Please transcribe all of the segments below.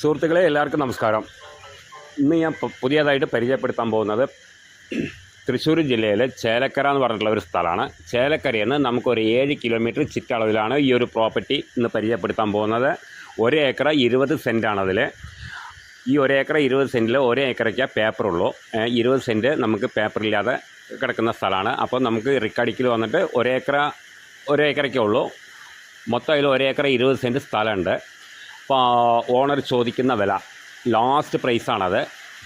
സുഹൃത്തുക്കളെ എല്ലാവർക്കും നമസ്കാരം. ഇന്ന് ഞാൻ പുതിയതായിട്ട് പരിചയപ്പെടുത്താൻ പോകുന്നത് തൃശ്ശൂർ ജില്ലയിലെ ചേലക്കര എന്ന് പറഞ്ഞിട്ടുള്ള ഒരു സ്ഥലമാണ്. ചേലക്കരയിൽ നിന്ന് നമുക്കൊരു ഏഴ് കിലോമീറ്റർ ചുറ്റളവിലാണ് ഈ ഒരു പ്രോപ്പർട്ടി ഇന്ന് പരിചയപ്പെടുത്താൻ പോകുന്നത്. ഒരു ഏക്കർ ഇരുപത് സെന്റാണ് അതിൽ ഈ ഒരു ഏക്കർ ഇരുപത് സെന്റിൽ ഒരു ഏക്കറയ്ക്ക് പേപ്പറുള്ളൂ. ഇരുപത് സെന്റ് നമുക്ക് പേപ്പറില്ലാതെ കിടക്കുന്ന സ്ഥലമാണ്. അപ്പോൾ നമുക്ക് റിക്കടിക്കൽ വന്നിട്ട് ഒരേക്കറ ഒരേക്കറയ്ക്കേ ഉള്ളൂ. മൊത്തം അതിൽ ഒരേക്കർ ഇരുപത് സെന്റ് സ്ഥലമുണ്ട്. ഓണർ ചോദിക്കുന്ന വില ലാസ്റ്റ് പ്രൈസാണത്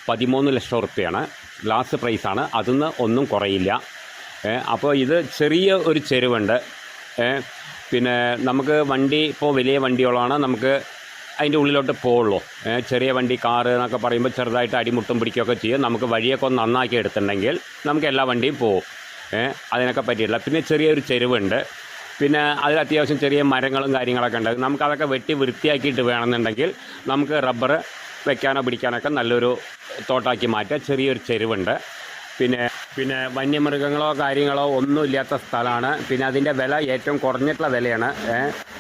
പതിമൂന്ന് ലക്ഷം റുപ്യയാണ് ലാസ്റ്റ് പ്രൈസാണ് അതിന്ന് ഒന്നും കുറയില്ല. അപ്പോൾ ഇത് ചെറിയ ഒരു ചെരുവുണ്ട്. പിന്നെ നമുക്ക് വണ്ടി ഇപ്പോൾ വലിയ വണ്ടികളാണ് നമുക്ക് അതിന്റെ ഉള്ളിലോട്ട് പോവുള്ളൂ. ചെറിയ വണ്ടി കാറ് എന്നൊക്കെ പറയുമ്പോൾ ചെറുതായിട്ട് അടിമുട്ടും പിടിക്കുകയൊക്കെ ചെയ്യും. നമുക്ക് വഴിയൊക്കെ ഒന്ന് നന്നാക്കി എടുത്തിട്ടുണ്ടെങ്കിൽ നമുക്ക് എല്ലാ വണ്ടിയും പോവും. അതിനൊക്കെ പറ്റിയിട്ടില്ല. പിന്നെ ചെറിയൊരു ചെരുവുണ്ട്. പിന്നെ അതിൽ അത്യാവശ്യം ചെറിയ മരങ്ങളും കാര്യങ്ങളൊക്കെ ഉണ്ട്. നമുക്കതൊക്കെ വെട്ടി വൃത്തിയാക്കിയിട്ട് വേണമെന്നുണ്ടെങ്കിൽ നമുക്ക് റബ്ബർ വെക്കാനോ പിടിക്കാനൊക്കെ നല്ലൊരു തോട്ടാക്കി മാറ്റാം. ചെറിയൊരു ചെരുവുണ്ട്. പിന്നെ പിന്നെ വന്യമൃഗങ്ങളോ കാര്യങ്ങളോ ഒന്നും ഇല്ലാത്ത സ്ഥലമാണ്. പിന്നെ അതിന്റെ വില ഏറ്റവും കുറഞ്ഞിട്ടുള്ള വിലയാണ്.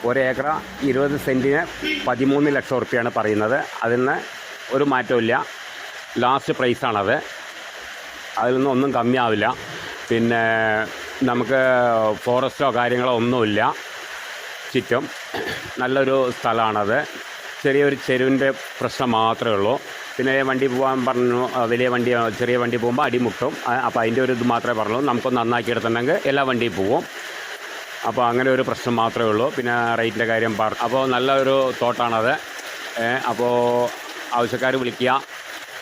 ഒരേക്കർ ഇരുപത് സെന്റിന് പതിമൂന്ന് ലക്ഷം റുപ്യാണ് പറയുന്നത്. അതിന് ഒരു മാറ്റമില്ല ലാസ്റ്റ് പ്രൈസാണത് അതിൽ നിന്നും ഒന്നും കമ്മിയാവില്ല. പിന്നെ നമുക്ക് ഫോറസ്റ്റോ കാര്യങ്ങളോ ഒന്നുമില്ല. ചുറ്റും നല്ലൊരു സ്ഥലമാണത്. ചെറിയൊരു ചെരുവിന്റെ പ്രശ്നം മാത്രമേ ഉള്ളൂ. പിന്നെ വണ്ടി പോകാൻ പറഞ്ഞു വലിയ വണ്ടി ചെറിയ വണ്ടി പോകുമ്പോൾ അടിമുട്ടും. അപ്പോൾ അതിന്റെ ഒരു ഇത് മാത്രമേ പറഞ്ഞുള്ളൂ. നമുക്ക് നന്നാക്കി എടുത്തിട്ടുണ്ടെങ്കിൽ എല്ലാ വണ്ടിയും പോവും. അപ്പോൾ അങ്ങനെ ഒരു പ്രശ്നം മാത്രമേ ഉള്ളൂ. പിന്നെ റേറ്റിന്റെ കാര്യം പറ അപ്പോൾ നല്ലൊരു തോട്ടാണത്. അപ്പോൾ ആവശ്യക്കാർ വിളിക്കുക.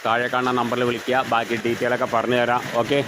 താഴെ കാണുന്ന നമ്പറിൽ വിളിക്കുക. ബാക്കി ഡീറ്റെയിലൊക്കെ പറഞ്ഞു തരാം ഓക്കെ?